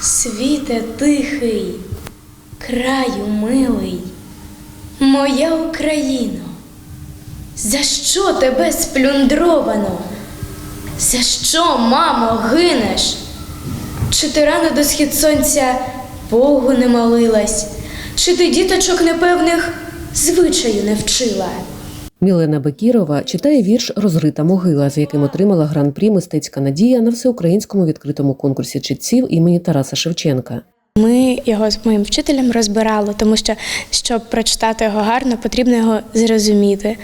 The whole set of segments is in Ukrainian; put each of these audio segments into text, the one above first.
Світе тихий, краю милий, моя Україно, за що тебе сплюндровано? За що, мамо, гинеш? Чи ти рано до схід сонця Богу не молилась, чи ти діточок непевних звичаю не вчила? Мілена Бекірова читає вірш Розрита могила, з яким отримала гран-прі Мистецька надія на всеукраїнському відкритому конкурсі читців імені Тараса Шевченка. Ми його з моїм вчителем розбирали, тому що щоб прочитати його гарно, потрібно його зрозуміти.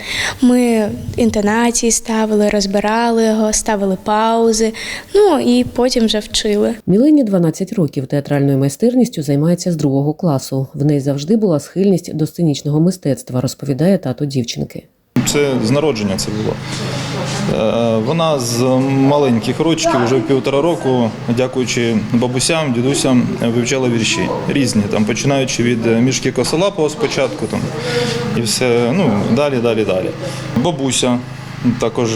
Ми інтонації ставили, розбирали його, ставили паузи, ну і потім вже вчили. Мілені 12 років театральною майстерністю займається з другого класу. В неї завжди була схильність до сценічного мистецтва, розповідає тато дівчинки. Це з народження це було. Е, Вона з маленьких рочків, вже півтора року, дякуючи бабусям, дідусям, вивчала вірші різні, там, починаючи від мішки косолапого спочатку, там, і все, ну, далі, далі, далі. Бабуся також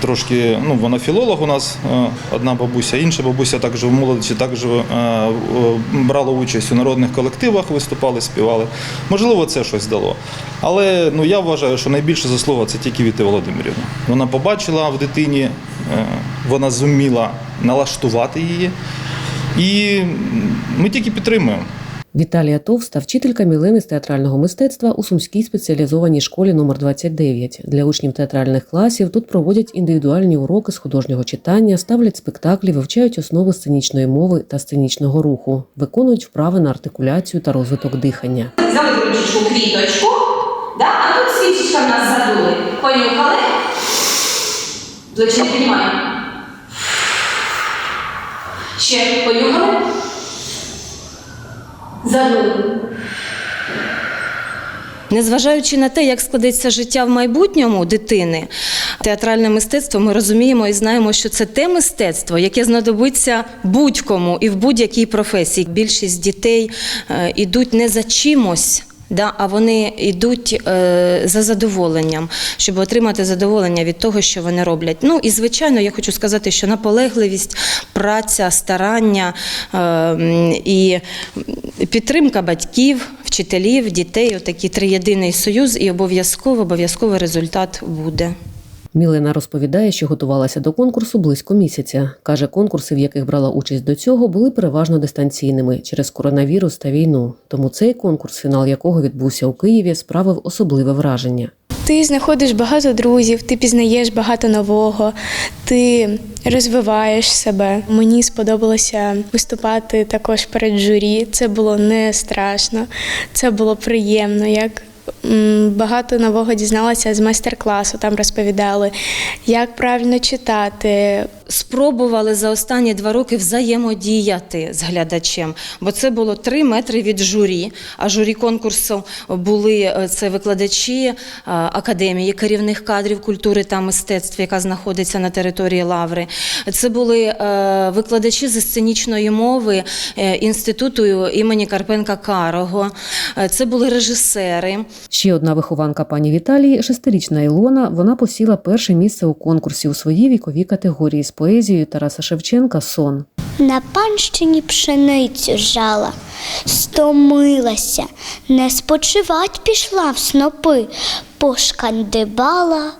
трошки, ну, вона філолог у нас, е, одна бабуся, інша бабуся також в молодості також е, е, брала участь у народних колективах, виступали, співали. Можливо, це щось дало. Але ну, я вважаю, що найбільша заслуга це тільки Віти Володимирівна. Вона побачила в дитині, вона зуміла налаштувати її. І ми тільки підтримуємо. Віталія Товста, вчителька Мілени з театрального мистецтва у Сумській спеціалізованій школі номер 29 Для учнів театральних класів тут проводять індивідуальні уроки з художнього читання, ставлять спектаклі, вивчають основи сценічної мови та сценічного руху, виконують вправи на артикуляцію та розвиток дихання. Взяли квіточку, да? а тут свічечка в нас задули. Понюхали. Плечі не піднімаємо. Ще понюхали. Задули. Незважаючи на те, як складеться життя в майбутньому дитини, театральне мистецтво ми розуміємо і знаємо, що це те мистецтво, яке знадобиться будь-кому і в будь-якій професії. Більшість дітей е, ідуть не за чимось. Да, а вони йдуть е, за задоволенням, щоб отримати задоволення від того, що вони роблять. Ну і звичайно, я хочу сказати, що наполегливість, праця, старання е, і підтримка батьків, вчителів, дітей отакий триєдиний союз, і обов'язково обов'язково результат буде. Мілена розповідає, що готувалася до конкурсу близько місяця. Каже, конкурси, в яких брала участь до цього, були переважно дистанційними через коронавірус та війну. Тому цей конкурс, фінал якого відбувся у Києві, справив особливе враження. Ти знаходиш багато друзів, ти пізнаєш багато нового, ти розвиваєш себе. Мені сподобалося виступати також перед журі. Це було не страшно, це було приємно. Як багато нового дізналася з майстер-класу. Там розповідали, як правильно читати. Спробували за останні два роки взаємодіяти з глядачем, бо це було три метри від журі. А журі конкурсу були е, це викладачі е, академії керівних кадрів культури та мистецтв, яка знаходиться на території Лаври. Це були е, викладачі зі сценічної мови інституту імені Карпенка Карого. Це були режисери. Ще одна вихованка пані Віталії, шестирічна Ілона, вона посіла перше місце у конкурсі у своїй віковій категорії поезією Тараса Шевченка Сон. На панщині пшеницю жала, стомилася, не спочивать пішла в снопи, пошкандибала,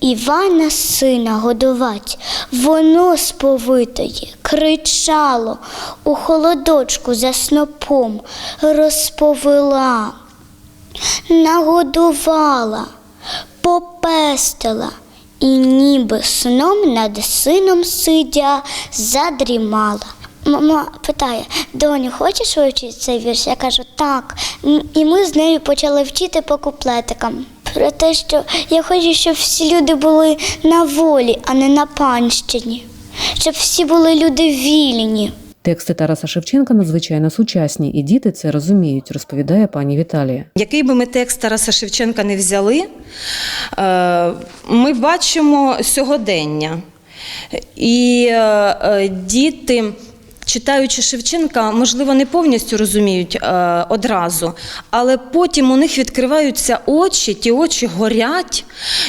Івана сина годувать, воно сповитої кричало, у холодочку за снопом розповела, нагодувала, попестила. І ніби сном над сином сидя задрімала. Мама питає: доню, хочеш вивчити цей вірш? Я кажу, так. І ми з нею почали вчити по куплетикам. Про те, що я хочу, щоб всі люди були на волі, а не на панщині. Щоб всі були люди вільні. Тексти Тараса Шевченка надзвичайно сучасні, і діти це розуміють, розповідає пані Віталія. Який би ми текст Тараса Шевченка не взяли, е, ми бачимо сьогодення. І е, е, діти читаючи Шевченка, можливо, не повністю розуміють е, одразу, але потім у них відкриваються очі, ті очі горять,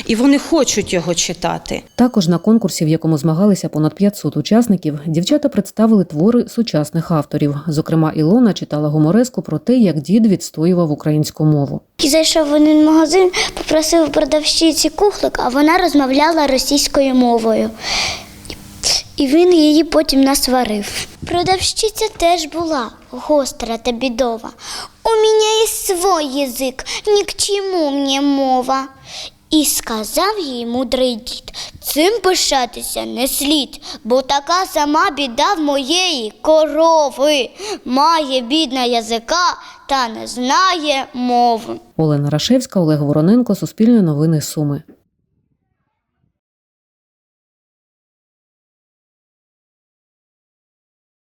і вони хочуть його читати. Також на конкурсі, в якому змагалися понад 500 учасників, дівчата представили твори сучасних авторів. Зокрема, Ілона читала гумореску про те, як дід відстоював українську мову. І зайшов в один магазин, попросив продавщиці кухлик, а вона розмовляла російською мовою. І він її потім насварив. Продавщиця теж була гостра та бідова. У мене є свій язик, ні к чому мені мова. І сказав їй мудрий дід, цим пишатися не слід, бо така сама біда в моєї корови. Має бідна язика та не знає мови. Олена Рашевська, Олег Вороненко, Суспільне новини Суми.